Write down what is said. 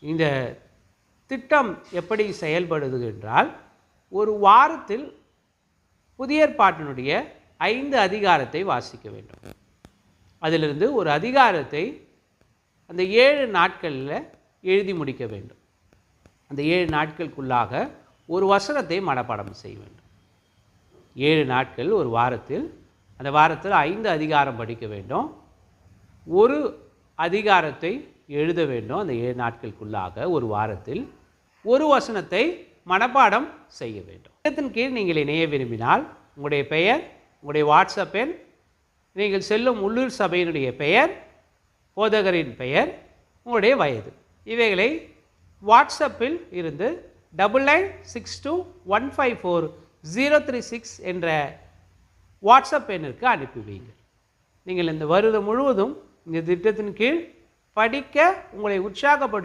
இந்த திட்டம் எப்படி செயல்படுது என்றால் ஒரு வாரத்தில் புதிய ஏற்பாட்டினுடைய ஐந்து அதிகாரத்தை வாசிக்க வேண்டும். அதிலிருந்து ஒரு அதிகாரத்தை அந்த ஏழு நாட்களில் எழுதி முடிக்க வேண்டும். அந்த ஏழு நாட்களுக்குள்ளாக ஒரு வசனத்தை மனப்பாடம் செய்ய வேண்டும். ஏழு நாட்கள் ஒரு வாரத்தில் அந்த வாரத்தில் ஐந்து அதிகாரம் படிக்க வேண்டும். ஒரு அதிகாரத்தை எழுத வேண்டும் அந்த ஏழு நாட்களுக்குள்ளாக ஒரு வாரத்தில் ஒரு வசனத்தை மனப்பாடம் செய்ய வேண்டும். திட்டத்தின் கீழ் நீங்கள் இணைய விரும்பினால் உங்களுடைய பெயர் உங்களுடைய வாட்ஸ்அப் எண் நீங்கள் செல்லும் உள்ளூர் சபையினுடைய பெயர் போதகரின் பெயர் உங்களுடைய வயது. இவைகளை வாட்ஸ்அப்பில் இருந்து double nine six two one five four zero three six என்ற வாட்ஸ்அப் எண்ணிற்கு அனுப்பி வையுங்கள். நீங்கள் இந்த வருடம் முழுவதும் இந்த திட்டத்தின் கீழ் படிக்க உங்களை உற்சாகப்படு